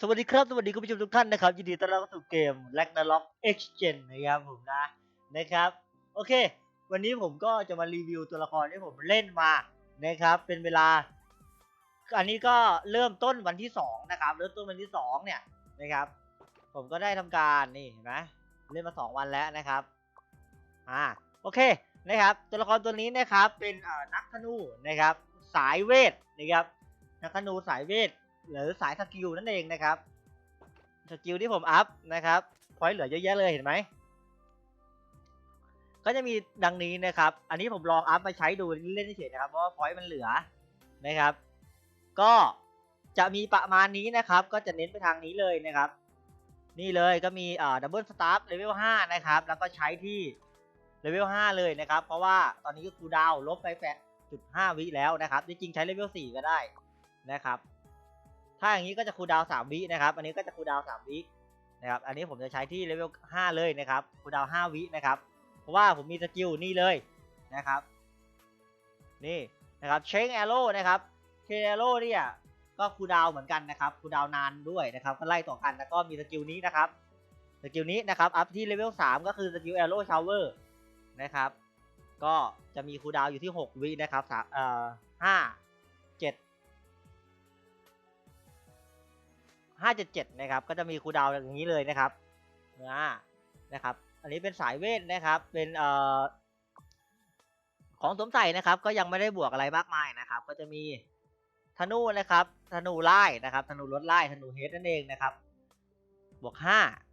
สวัสดีครับ สวัสดีคุณผู้ชมทุกท่านนะครับ ยินดีต้อนรับเข้าสู่เกม Ragnarok X Gen นะครับผมนะนะครับ โอเค วันนี้ผมก็จะมารีวิวตัวละครที่ผมเล่นมานะครับ เป็นเวลา อันนี้ก็เริ่มต้นวันที่2นะครับ เริ่มต้นวันที่2เนี่ยนะครับ ผมก็ได้ทำการนี่เห็นไหมเล่นมา 2 วันแล้วนะครับ อ่า โอเคนะครับ ตัวละครตัวนี้นะครับ เป็นนักธนูนะครับ สายเวทนะครับ นักธนูสายเวท หรือสายสกิลนั่นเองนะครับสกิลที่ผมอัพนะครับพอยต์เหลือเยอะแยะเลยเห็นไหมก็จะมีดังนี้นะครับ อันนี้ผมลองอัพมาใช้ดูเล่นเฉยๆนะครับเพราะว่าพอยต์มันเหลือนะครับ ก็จะมีประมาณนี้นะครับ ก็จะเน้นไปทางนี้เลยนะครับ นี่เลยก็มีเอ่อดับเบิลสตาร์เลเวล5นะครับ แล้วก็ใช้ที่เลเวล5เลยนะครับ เพราะว่าตอนนี้ก็คูดาวลบไปแปดจุดห้าวิแล้วนะครับจริงๆใช้เลเวล4ก็ได้นะครับ ถ้าอย่างนี้ก็จะคูดาวสามวินะครับ อันนี้ก็จะคูดาวสามวินะครับ อันนี้ผมจะใช้ที่เลเวลห้าเลยนะครับ คูดาวห้าวินะครับ เพราะว่าผมมีสกิลนี่เลยนะครับ นี่นะครับเชงแอโร่นะครับเชงแอโร่เนี่ยก็คูดาวเหมือนกันนะครับ คูดาวนานด้วยนะครับ ก็ไล่ต่อกัน แล้วก็มีสกิลนี้นะครับ สกิลนี้นะครับ อัพที่เลเวลสามก็คือสกิลแอโร่ชาวเวอร์นะครับ ก็จะมีคูดาวอยู่ที่หกวินะครับสามเอ่อห้า 577นะครับก็จะมีคูดาวอย่างนี้เลยนะครับนะนะครับ อันนี้เป็นสายเวทนะครับเป็นเอ่อของสมใส่นะครับก็ยังไม่ได้บวกอะไรมากมายนะครับ ก็จะมีธนูนะครับธนูไล่นะครับธนูลดไล่ธนูเฮดนั่นเองนะครับ บวก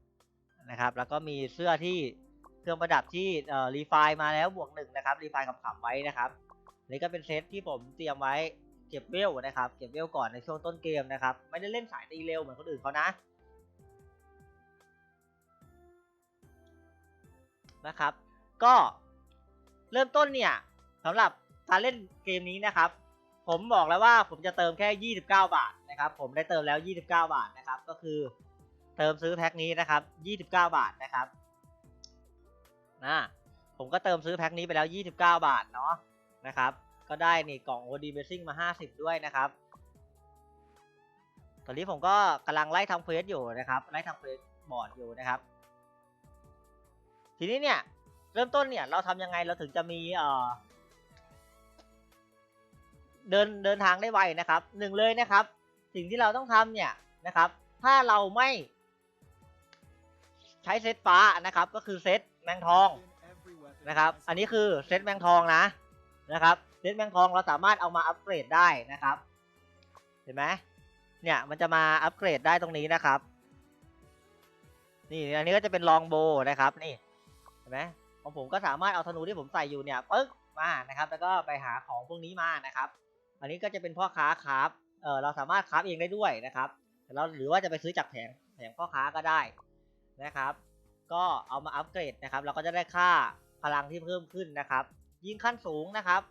5นะครับแล้วก็มีเสื้อที่เครื่องประดับที่เอ่อรีไฟมาแล้วบวกหนึ่งนะครับรีไฟขำๆไว้นะครับนี่ก็เป็นเซตที่ผมเตรียมไว้ เก็บเวลนะครับ เก็บเวลก่อนในช่วงต้นเกมนะครับ ไม่ได้เล่นสายตีเร็วเหมือนคนอื่นเขานะนะครับ ก็เริ่มต้นเนี่ยสำหรับการเล่นเกมนี้นะครับ ผมบอกแล้วว่าผมจะเติมแค่ 29 บาทนะครับ ผมได้เติมแล้ว 29 บาทนะครับ ก็คือเติมซื้อแพ็คนี้นะครับ 29 บาทนะครับนะผมก็เติมซื้อแพ็คนี้ไปแล้ว 29 บาทเนาะนะครับ ก็ได้นี่กล่อง OD Basing มา 50 ด้วยนะครับ ตอนนี้ผมก็กำลังไล่ทำเควสอยู่นะครับ ไล่ทำเควสบอร์ดอยู่นะครับ ทีนี้เนี่ย เริ่มต้นเนี่ยเราทำยังไงเราถึงจะมีเอ่อเดินเดินทางได้ไวนะครับหนึ่งเลยนะครับ สิ่งที่เราต้องทำเนี่ยนะครับ ถ้าเราไม่ใช้เซตฟ้านะครับ ก็คือเซตแมงทองนะครับ อันนี้คือเซตแมงทองนะนะครับ เซตแมงทองเราสามารถเอามาอัปเกรดได้นะครับ เห็นไหมเนี่ยมันจะมาอัปเกรดได้ตรงนี้นะครับ นี่อันนี้ก็จะเป็นลองโบนะครับนี่เห็นไหมของผมก็สามารถเอาธนูที่ผมใส่อยู่เนี่ยปึ๊กมานะครับ แล้วก็ไปหาของพวกนี้มานะครับ อันนี้ก็จะเป็นพ่อค้าครับเออเราสามารถคราฟเองได้ด้วยนะครับแต่เราหรือว่าจะไปซื้อจากแผงแผงพ่อค้าก็ได้นะครับ ก็เอามาอัปเกรดนะครับ เราก็จะได้ค่าพลังที่เพิ่มขึ้นนะครับ ยิ่งขั้นสูงนะครับ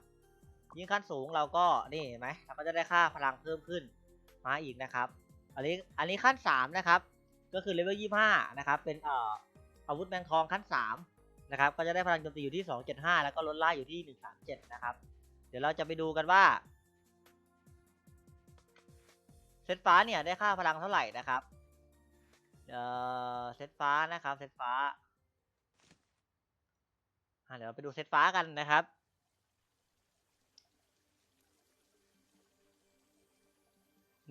ยิ่งขั้นสูงเราก็นี่เห็นไหมเราก็จะได้ค่าพลังเพิ่มขึ้นมาอีกนะครับ อันนี้อันนี้ขั้น 3 นะครับ ก็คือเลเวล25 นะครับ เป็นเอ่ออาวุธแมงทองขั้น 3 นะครับ ก็จะได้พลังโจมตีอยู่ที่ 275 แล้วก็ลดล่าอยู่ที่ 137 นะครับ เดี๋ยวเราจะไปดูกันว่าเซตฟ้าเนี่ยได้ค่าพลังเท่าไหร่นะครับเอ่อเซตฟ้านะครับเซตฟ้าเดี๋ยวเราไปดูเซตฟ้ากันนะครับ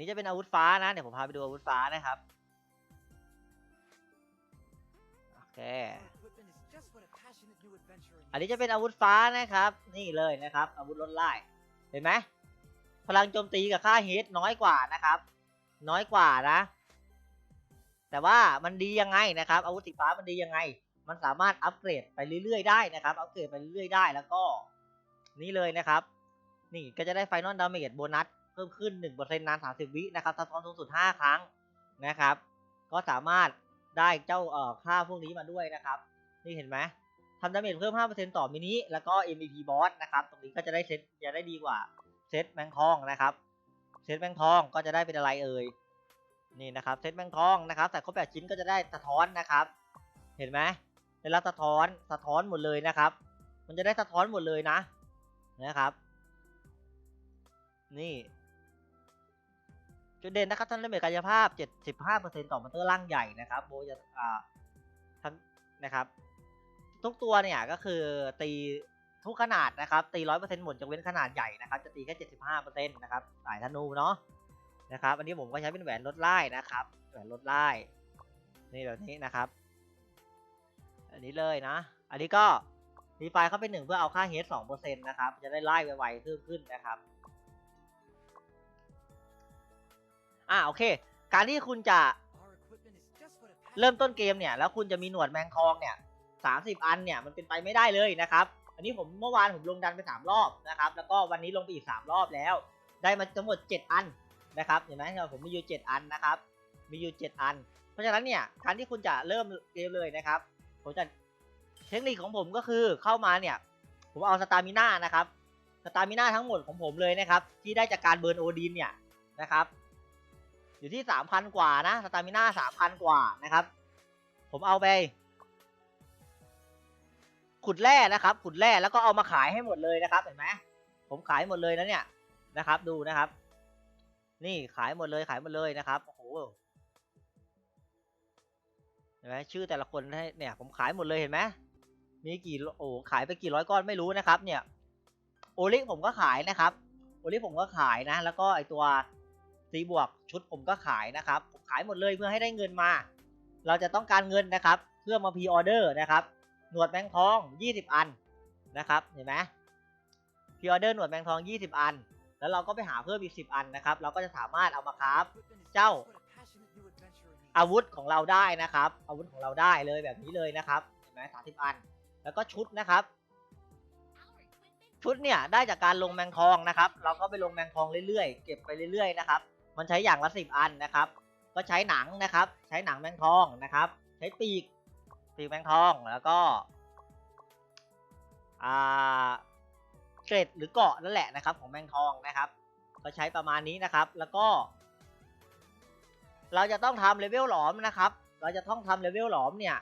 นี่จะเป็นอาวุธฟ้านะ เดี๋ยวผมพาไปดูอาวุธฟ้านะครับ โอเค อันนี้จะเป็นอาวุธฟ้านะครับ นี่เลยนะครับ อาวุธลดไล่เห็นไหมพลังโจมตีกับค่าเฮดน้อยกว่านะครับ น้อยกว่านะ แต่ว่ามันดียังไงนะครับ อาวุธสีฟ้ามันดียังไง มันสามารถอัปเกรดไปเรื่อยๆได้นะครับ อัปเกรดไปเรื่อยๆได้แล้วก็ นี่เลยนะครับ นี่ก็จะได้ไฟนอลดาเมจโบนัส เพิ่มขึ้น1%นาน 30 วินะครับสะท้อนสูงสุด 5 ครั้งนะครับ ก็สามารถได้เจ้าเอ่อค่าพวกนี้มาด้วยนะครับ นี่เห็นไหมทำดาเมจเพิ่ม 5%ต่อมินิ แล้วก็ MVP บอสนะครับ ตรงนี้ก็จะได้เซตจะได้ดีกว่าเซตแมงทองนะครับ เซตแมงทองก็จะได้เป็นอะไรเอ่ย นี่นะครับ เซตแมงทองนะครับใส่ครบ8ชิ้นก็จะได้สะท้อนนะครับ เห็นไหมได้รับสะท้อน สะท้อนหมดเลยนะครับ มันจะได้สะท้อนหมดเลยนะ นะครับ นี่ จุดเด่นนะครับท่านเล่นเมกายภาพ 75%ต่อมอนเตอร์ร่างใหญ่นะครับโบจะอ่าทั้งนะครับ ทุกตัวเนี่ยก็คือตีทุกขนาดนะครับตี 100%หมดจะเว้นขนาดใหญ่นะครับ จะตีแค่ 75%นะครับสายธนูเนาะนะครับอันนี้ผมก็ใช้เป็นแหวนลดไล่นะครับ แหวนลดไล่นี่แบบนี้นะครับ อันนี้เลยนะ อันนี้ก็รีไฟเข้าไปหนึ่งเพื่อเอาค่าเฮดสองเปอร์เซ็นต์นะครับ จะได้ไล่ไวๆขึ้นขึ้นนะครับ อ่าโอเค การที่คุณจะเริ่มต้นเกมเนี่ยแล้วคุณจะมีหนวดแมงทองเนี่ยสามสิบอันเนี่ยมันเป็นไปไม่ได้เลยนะครับ อันนี้ผมเมื่อวานผมลงดันไปสามรอบนะครับ แล้วก็วันนี้ลงไปอีกสามรอบแล้ว ได้มาทั้งหมดเจ็ดอันนะครับเห็นไหมผมมีอยู่เจ็ดอันนะครับ มีอยู่เจ็ดอัน เพราะฉะนั้นเนี่ยการที่คุณจะเริ่มเกมเลยนะครับ ผมจะเทคนิคของผมก็คือเข้ามาเนี่ยผมเอาสตามิน่านะครับสตามิน่าทั้งหมดของผมเลยนะครับที่ได้จากการเบิร์นโอดีนเนี่ยนะครับ อยู่ที่สามพันกว่านะสตามิน่าสามพันกว่านะครับ ผมเอาไป ขุดแร่นะครับ ขุดแร่แล้วก็เอามาขายให้หมดเลยนะครับเห็นไหมผมขายหมดเลยนะเนี่ยนะครับ ดูนะครับ นี่ขายหมดเลยขายหมดเลยนะครับโอ้โหเห็นไหมชื่อแต่ละคนให้เนี่ยผมขายหมดเลยเห็นไหมมีกี่โอ้ขายไปกี่ร้อยก้อนไม่รู้นะครับ เนี่ย โอลิผมก็ขายนะครับ โอลิผมก็ขายนะ แล้วก็ไอตัว สีบวกชุดผมก็ขายนะครับผมขายหมดเลยเพื่อให้ได้เงินมา เราจะต้องการเงินนะครับ เพื่อมาพีออเดอร์นะครับหนวดแมงทอง 20 อันนะครับเห็นไหมพีออเดอร์หนวดแมงทอง 20 อัน แล้วเราก็ไปหาเพิ่มอีก 10 อันนะครับ เราก็จะสามารถเอามาคราฟเจ้าอาวุธของเราได้นะครับ อาวุธของเราได้เลยแบบนี้เลยนะครับเห็นไหมสามสิบอัน แล้วก็ชุดนะครับ ชุดเนี่ยได้จากการลงแมงทองนะครับ เราก็ไปลงแมงทองเรื่อยๆ เก็บไปเรื่อยๆนะครับ มันใช้อย่างละสิบอันนะครับ ก็ใช้หนังนะครับ ใช้หนังแมงทองนะครับ ใช้ปีกปีกแมงทองแล้วก็อ่าเกร็ดหรือเกาะนั่นแหละนะครับ ของแมงทองนะครับ ก็ใช้ประมาณนี้นะครับ แล้วก็ เราจะต้องทำเลเวลหลอมนะครับ เราจะต้องทำเลเวลหลอมเนี่ย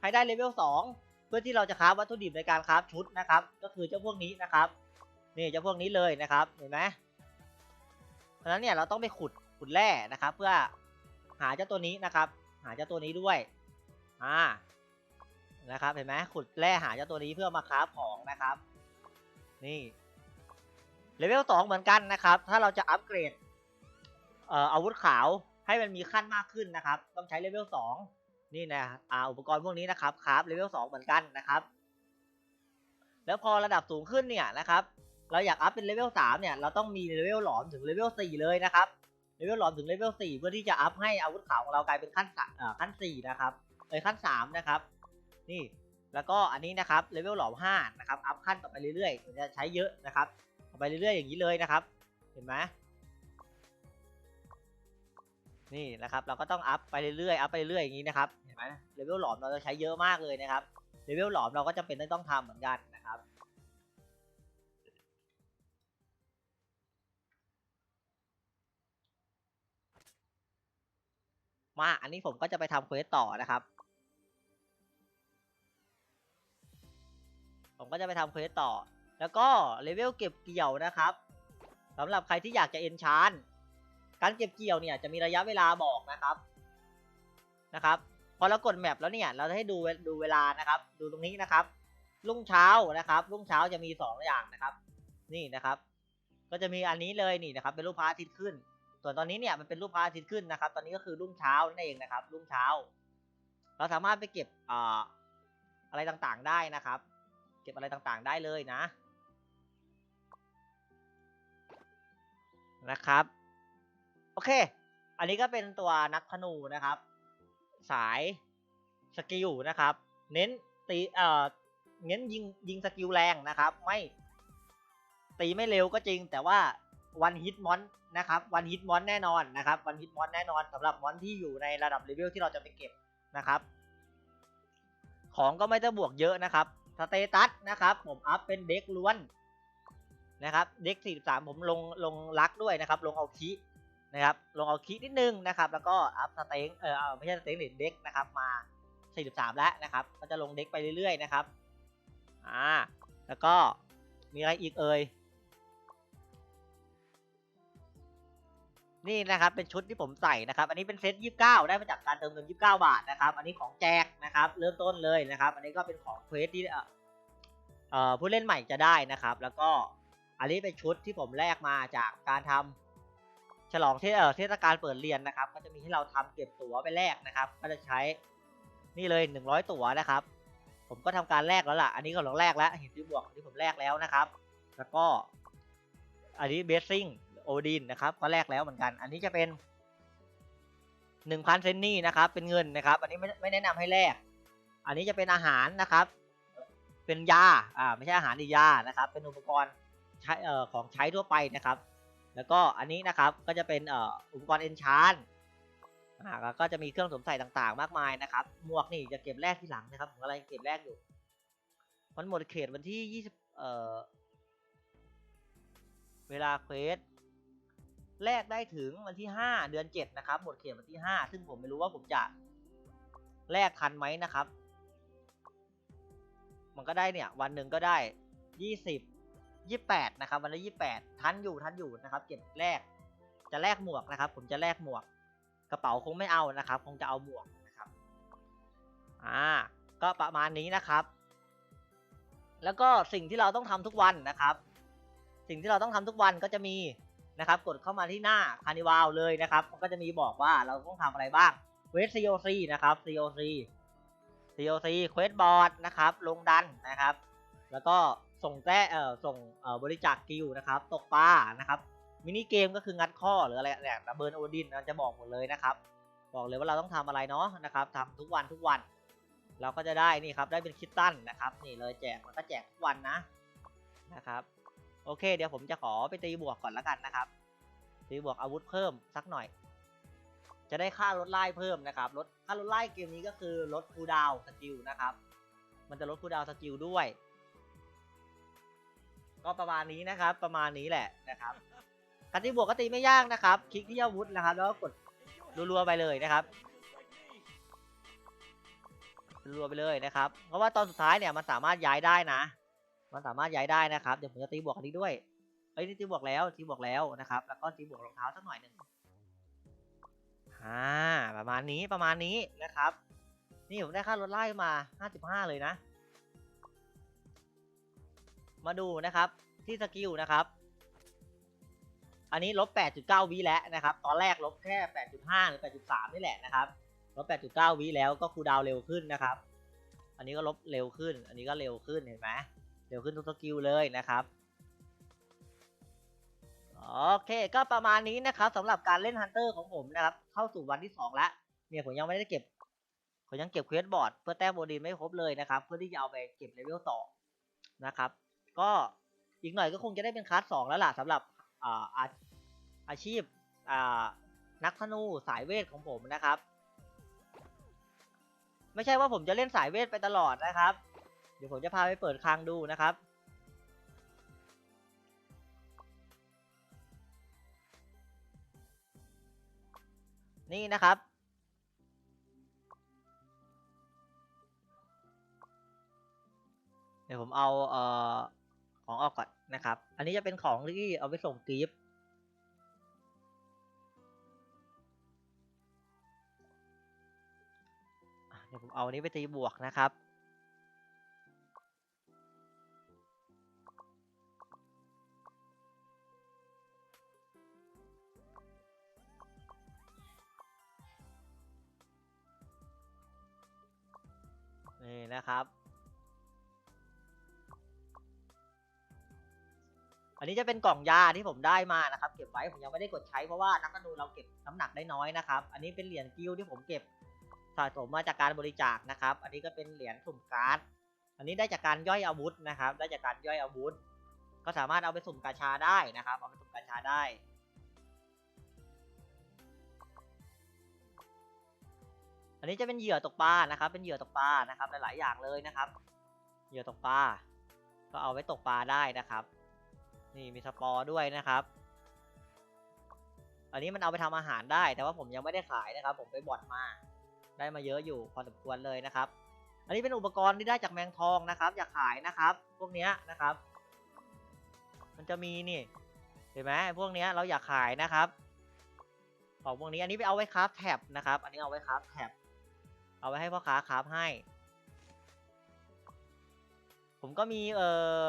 ให้ได้เลเวล2เพื่อที่เราจะคราฟวัตถุดิบในการคราฟชุดนะครับ ก็คือเจ้าพวกนี้นะครับนี่เจ้าพวกนี้เลยนะครับเห็นไหม เพราะฉะนั้นเนี่ยเราต้องไปขุดขุดแร่นะครับ เพื่อหาเจ้าตัวนี้นะครับ หาเจ้าตัวนี้ด้วยอ่านะครับเห็นไหมขุดแร่หาเจ้าตัวนี้เพื่อมาคราฟของนะครับ นี่เลเวล2เหมือนกันนะครับ ถ้าเราจะอัปเกรดเอ่ออาวุธขาวให้มันมีขั้นมากขึ้นนะครับ ต้องใช้เลเวล2นี่นะอ่าอุปกรณ์พวกนี้นะครับครับเลเวล2เหมือนกันนะครับ แล้วพอระดับสูงขึ้นเนี่ยนะครับ เราอยากอัพเป็นเลเวล3เนี่ยเราต้องมีเลเวลหลอมถึงเลเวล4เลยนะครับเลเวลหลอมถึงเลเวล4เพื่อที่จะอัพให้อาวุธขาวของเรากลายเป็นขั้นขั้น4นะครับเอ้ยขั้น3นะครับนี่แล้วก็อันนี้นะครับเลเวลหลอม5นะครับอัพขั้นต่อไปเรื่อยๆจะใช้เยอะนะครับต่อไปเรื่อยๆอย่างนี้เลยนะครับ เห็นไหมนี่นะครับเราก็ต้องอัพไปเรื่อยๆอัพไปเรื่อยๆอย่างนี้นะครับเห็นไหมเลเวลหลอมเราจะใช้เยอะมากเลยนะครับเลเวลหลอมเราก็จำเป็นต้องทำเหมือนกัน มาอันนี้ผมก็จะไปทำเควสต่อนะครับ ผมก็จะไปทำเควสต่อ แล้วก็เลเวลเก็บเกี่ยวนะครับสำหรับใครที่อยากจะเอนชานการเก็บเกี่ยวเนี่ยจะมีระยะเวลาบอกนะครับนะครับพอเรากดแมปแล้วเนี่ยเราจะให้ดูดูเวลานะครับ ดูตรงนี้นะครับ รุ่งเช้านะครับรุ่งเช้าจะมีสองอย่างนะครับ นี่นะครับ ก็จะมีอันนี้เลยนี่นะครับ เป็นรูปพระอาทิตย์ขึ้น ส่วนตอนนี้เนี่ยมันเป็นรูปพระอาทิตย์ขึ้นนะครับ ตอนนี้ก็คือรุ่งเช้านั่นเองนะครับ รุ่งเช้า เราสามารถไปเก็บอ่าอะไรต่างๆได้นะครับ เก็บอะไรต่างๆได้เลยนะ นะครับ โอเค อันนี้ก็เป็นตัวนักธนูนะครับ สายสกิลนะครับ เน้นตีเอ่อเน้นยิงยิงสกิลแรงนะครับ ไม่ตีไม่เร็วก็จริงแต่ว่า วันฮิตมอนนะครับวันฮิตมอนแน่นอนนะครับวันฮิตมอนแน่นอนสำหรับมอนที่อยู่ในระดับเลเวลที่เราจะไปเก็บนะครับ ของก็ไม่ต้องบวกเยอะนะครับสเตตัสนะครับผมอัพเป็นเด็กล้วนนะครับเด็ก 43 ผมลงลงลักด้วยนะครับ ลงเอาคีนะครับลงเอาคีนิดนึงนะครับ แล้วก็อัพสเต็งเออไม่ใช่สเต็งเด็กนะครับมา 43 แล้วนะครับก็จะลงเด็กไปเรื่อยๆนะครับอ่าแล้วก็มีอะไรอีกเอ่ย นี่นะครับเป็นชุดที่ผมใส่นะครับ อันนี้เป็นเซตยี่สิบเก้าได้มาจากการเติมเงินยี่สิบเก้าบาทนะครับ อันนี้ของแจกนะครับ เริ่มต้นเลยนะครับ อันนี้ก็เป็นของเควสที่เอ่อผู้เล่นใหม่จะได้นะครับ แล้วก็อันนี้เป็นชุดที่ผมแลกมาจากการทำฉลองเทศเทศกาลเปิดเรียนนะครับ ก็จะมีให้เราทำเก็บตั๋วไปแลกนะครับ ก็จะใช้นี่เลยหนึ่งร้อยตั๋วนะครับ ผมก็ทำการแลกแล้วล่ะ อันนี้ก็ลองแลกแล้วเห็นที่บวกที่ผมแลกแล้วนะครับ แล้วก็อันนี้เบสซิ่ง โอดินนะครับก็แลกแล้วเหมือนกัน อันนี้จะเป็นหนึ่งพันเซนนี่นะครับ เป็นเงินนะครับ อันนี้ไม่ไม่แนะนำให้แลก อันนี้จะเป็นอาหารนะครับ เป็นยา อ่าไม่ใช่อาหารดียานะครับ เป็นอุปกรณ์ใช้เอ่อของใช้ทั่วไปนะครับ แล้วก็อันนี้นะครับก็จะเป็นเอ่ออุปกรณ์เอนชานอ่าแล้วก็จะมีเครื่องสวมใส่ต่างๆ มากมายนะครับ หมวกนี่จะเก็บแลกที่หลังนะครับผมกำลังเก็บแลกอยู่ มันหมดเขตวันที่ยี่สิบเอ่อเวลาเควส แลกได้ถึงวันที่ 5 เดือน 7 นะครับ หมดเขตวันที่ 5 ซึ่งผมไม่รู้ว่าผมจะแลกทันไหมนะครับ มันก็ได้เนี่ย วันหนึ่งก็ได้ 20 28 นะครับ วันละ 28 ทันอยู่ทันอยู่นะครับเก็บแลกจะแลกหมวกนะครับ ผมจะแลกหมวก กระเป๋าคงไม่เอานะครับ คงจะเอาหมวกนะครับ อ่า ก็ประมาณนี้นะครับ แล้วก็สิ่งที่เราต้องทำทุกวันนะครับ สิ่งที่เราต้องทำทุกวันก็จะมี นะครับกดเข้ามาที่หน้าคานิวาลเลยนะครับมันก็จะมีบอกว่าเราต้องทำอะไรบ้างเวส COC นะครับ COC COC เควสบอร์ดนะครับลงดันนะครับ แล้วก็ส่งแต้เอ่อส่งเอ่อบริจาคกิลนะครับ ตกปลานะครับมินิเกมก็คืองัดข้อหรืออะไรเนี่ยระเบิดโอดินมันจะบอกหมดเลยนะครับ บอกเลยว่าเราต้องทำอะไรเนาะนะครับทำทุกวันทุกวัน เราก็จะได้นี่ครับได้เป็นคิตตันนะครับ นี่เลยแจกมันก็แจกทุกวันนะนะครับ โอเค เดี๋ยวผมจะขอไปตีบวกก่อนแล้วกันนะครับ ตีบวกอาวุธเพิ่มสักหน่อย จะได้ค่าลดไล่เพิ่มนะครับลดค่าลดไล่เกมนี้ก็คือลดคูดาวสกิลนะครับ มันจะลดคูดาวสกิลด้วย ก็ประมาณนี้นะครับ ประมาณนี้แหละนะครับการตีบวกก็ตีไม่ยากนะครับ คลิกที่อาวุธนะครับ แล้วก็กดรัวๆไปเลยนะครับรัวไปเลยนะครับ เพราะว่าตอนสุดท้ายเนี่ยมันสามารถย้ายได้นะ มันสามารถย้ายได้นะครับ เดี๋ยวผมจะตีบวกอันนี้ด้วยเอ้ยนี่ตีบวกแล้วตีบวกแล้วนะครับ แล้วก็ตีบวกรองเท้าสักหน่อยหนึ่งอ่าประมาณนี้ประมาณนี้นะครับ นี่ผมได้ค่ารถไล่มา 55 เลยนะ มาดูนะครับที่สกิลนะครับอันนี้ลบ 8.9 วิแล้วนะครับ ตอนแรกลบแค่ 8.5 หรือ 8.3 นี่แหละนะครับ ลบ 8.9 วิแล้วก็คูดาวเร็วขึ้นนะครับ อันนี้ก็ลบเร็วขึ้น อันนี้ก็เร็วขึ้นเห็นไหม เร็วขึ้นทุกสกิลเลยนะครับโอเคก็ประมาณนี้นะครับสำหรับการเล่นฮันเตอร์ของผมนะครับ เข้าสู่วันที่ 2 แล้วเนี่ยผมยังไม่ได้เก็บผมยังเก็บเควสบอร์ดเพื่อแต้มโบดีนไม่ครบเลยนะครับ เพื่อที่จะเอาไปเก็บเลเวลต่อนะครับ ก็อีกหน่อยก็คงจะได้เป็นคลาสสองแล้วล่ะสำหรับอาอาอาชีพอานักธนูสายเวทของผมนะครับ ไม่ใช่ว่าผมจะเล่นสายเวทไปตลอดนะครับ ดี๋ยวผมจะพาไปเปิดคลังดูนะครับ นี่นะครับ เดี๋ยวผมเอาเอ่อของออกก่อนนะครับ อันนี้จะเป็นของที่เอาไปส่งกิฟต์เดี๋ยวผมเอาอันนี้ไปตีบวกนะครับ นะครับ อันนี้จะเป็นกล่องยาที่ผมได้มานะครับ เก็บไว้ผมยังไม่ได้กดใช้เพราะว่านักนูเราเก็บน้ำหนักได้น้อยนะครับ อันนี้เป็นเหรียญกิลด์ที่ผมเก็บสะสมมาจากการบริจาคนะครับ อันนี้ก็เป็นเหรียญสุ่มการ์ด อันนี้ได้จากการย่อยอาวุธนะครับ ได้จากการย่อยอาวุธ ก็สามารถเอาไปสุ่มกาชาได้นะครับ เอาไปสุ่มกาชาได้ อันนี้จะเป็นเหยื่อตกปลานะครับ เป็นเหยื่อตกปลานะครับ หลายๆอย่างเลยนะครับ เหยื่อตกปลา ก็เอาไว้ตกปลาได้นะครับ นี่มีสปอร์ด้วยนะครับ อันนี้มันเอาไปทำอาหารได้ แต่ว่าผมยังไม่ได้ขายนะครับ ผมไปบอดมา ได้มาเยอะอยู่พอสมควรเลยนะครับ อันนี้เป็นอุปกรณ์ที่ได้จากแมงทองนะครับ อยากขายนะครับ พวกเนี้ยนะครับ มันจะมีนี่ เห็นไหมพวกเนี้ยเราอยากขายนะครับของพวกนี้อันนี้ไปเอาไว้คราฟแท็บนะครับ อันนี้เอาไว้คราฟแท็บ เอาไว้ให้พ่อค้าคราฟให้ ผมก็มีเอ่อ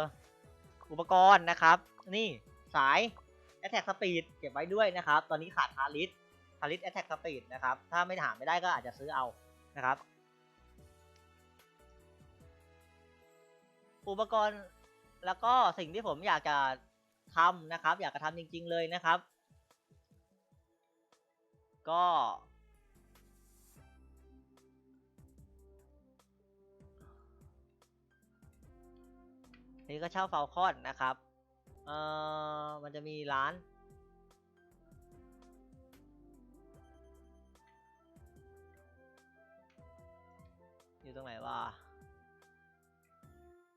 อุปกรณ์นะครับ นี่สาย Attack Speed เก็บไว้ด้วยนะครับ ตอนนี้ขาดฮาริสฮาริส Attack Speed นะครับ ถ้าไม่ถามไม่ได้ก็อาจจะซื้อเอานะครับ อุปกรณ์แล้วก็สิ่งที่ผมอยากจะทำนะครับ อยากจะทำจริง ๆ เลยนะครับ ก็ นี่ก็เช่าเฟลคอนนะครับเอ่อมันจะมีร้าน อยู่ตรงไหนวะ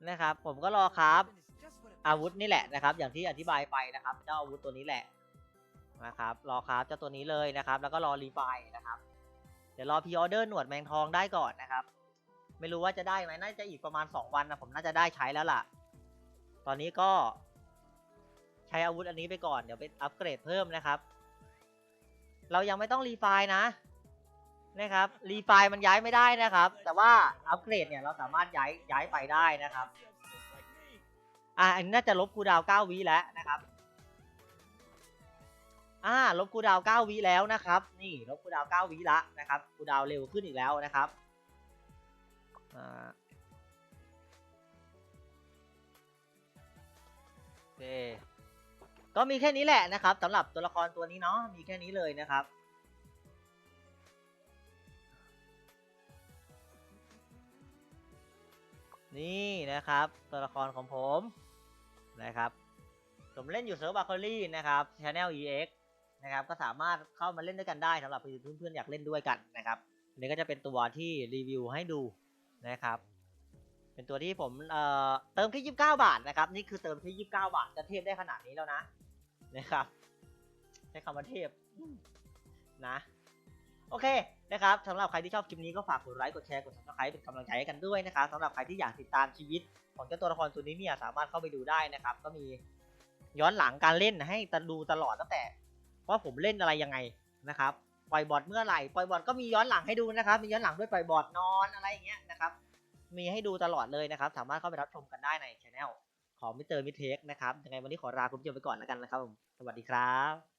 นะครับ ผมก็รอครับ อาวุธนี่แหละนะครับ อย่างที่อธิบายไปนะครับ เจ้าอาวุธตัวนี้แหละนะครับ รอครับเจ้าตัวนี้เลยนะครับ แล้วก็รอรีไฟนะครับ เดี๋ยวรอพ r ออเดอร์หนวดแมงทองได้ก่อนนะครับ ไม่รู้ว่าจะได้ไหมน่าจะอีกประมาณ 2 วันนะผมน่าจะได้ใช้แล้วล่ะ ตอนนี้ก็ใช้อาวุธอันนี้ไปก่อน เดี๋ยวไปอัปเกรดเพิ่มนะครับ เรายังไม่ต้องรีไฟล์นะ นะครับ รีไฟล์มันย้ายไม่ได้นะครับ แต่ว่าอัปเกรดเนี่ยเราสามารถย้ายย้ายไปได้นะครับ อ่าอันนี้น่าจะลบคูดาวน์9วิแล้วนะครับ อ่า ลบคูดาวน์9วิแล้วนะครับ นี่ลบคูดาวน์9วิละนะครับคูดาวเร็วขึ้นอีกแล้วนะครับ อ่า เค ก็มีแค่นี้แหละนะครับสำหรับตัวละครตัวนี้เนาะมีแค่นี้เลยนะครับ นี่นะครับตัวละครของผมนะครับ ผมเล่นอยู่เซิร์ฟบาร์คอรี่นะครับ Channel EX นะครับก็สามารถเข้ามาเล่นด้วยกันได้สำหรับเพื่อนๆอยากเล่นด้วยกันนะครับอันนี้ก็จะเป็นตัวที่รีวิวให้ดูนะครับ เป็นตัวที่ผมเอ่อเติมแค่29บเก้าบาทนะครับนี่คือเติมแค่29บเก้าทจะเทพได้ขนาดนี้แล้วนะนะครับใช้คำว่าเทพนะโอเคนะครับสำหรับใครที่ชอบคลิปนี้ก็ฝากกดไลค์กดแชร์กด subscribe เป็นกำลังใจให้กันด้วยนะครับสำหรับใครที่อยากติดตามชีวิต ของเจ้าตัวละครตัวนี้เนี่ยสามารถเข้าไปดูได้นะครับ ก็มีย้อนหลังการเล่นให้ดูตลอดตั้งแต่ ว่าผมเล่นอะไรยังไงนะครับปล่อยบอทเมื่อไหร่ปล่อยบอทก็มีย้อนหลังให้ดูนะครับ มีย้อนหลังด้วยปล่อยบอทนอนอะไรอย่างเงี้ยนะครับ มีให้ดูตลอดเลยนะครับ สามารถเข้าไปรับชมกันได้ในช anel ของมิสเตอร์มิเทคนะครับยังไงวันนี้ขอลาคุณผู้ชมไปก่อนแล้วกันนะครับผมสวัสดีครับ